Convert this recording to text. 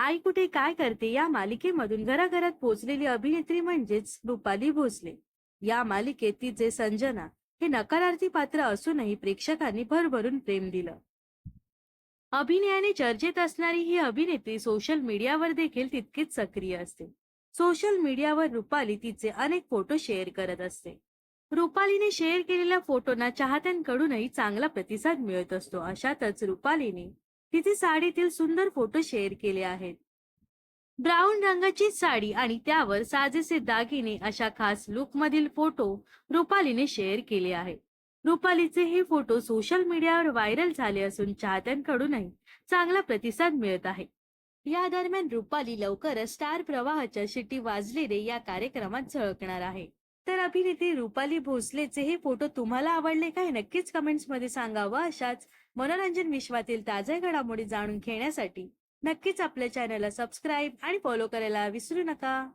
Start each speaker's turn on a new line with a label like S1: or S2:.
S1: आई कुठे काय करते या मालिकेमधून घराघरात पोहोचलेली अभिनेत्री म्हणजेच रुपाली भोसले. या मालिकेत तिचे संजना हे नकारार्थी पात्र असूनही प्रेक्षकांनी भरभरून प्रेम दिलं. अभिनयाने चर्चेत असणारी ही अभिनेत्री सोशल मीडियावर देखील तितकीच सक्रिय असते. सोशल मीडियावर रुपाली तिचे अनेक फोटो शेअर करत असते. रुपालीने शेअर केलेल्या फोटोंना चाहत्यांकडूनही चांगला प्रतिसाद मिळत असतो अशातच रुपालीने तिचे साडीतील सुंदर फोटो शेअर केले आहेत. ब्राऊन रंगाची साडी आणि त्यावर साजेसे दागिने अशा खास लुक मधील फोटो रुपालीने शेअर केले आहेत. रुपालीचे हे फोटो सोशल मीडियावर व्हायरल झाले असून चाहत्यांकडूनही चांगला प्रतिसाद मिळत आहे. या दरम्यान रुपाली लवकरच स्टार प्रवाहाच्या शिट्टी वाजलेले या कार्यक्रमात झळकणार आहे. तर अभिनेत्री रुपाली भोसलेचे हे फोटो तुम्हाला आवडले का हे नक्कीच कमेंट्समध्ये सांगावं अशाच मनोरंजन विश्वातील ताज्या घडामोडी जाणून घेण्यासाठी. नक्कीच आपल्या चॅनलला सबस्क्राईब आणि फॉलो करायला विसरू नका.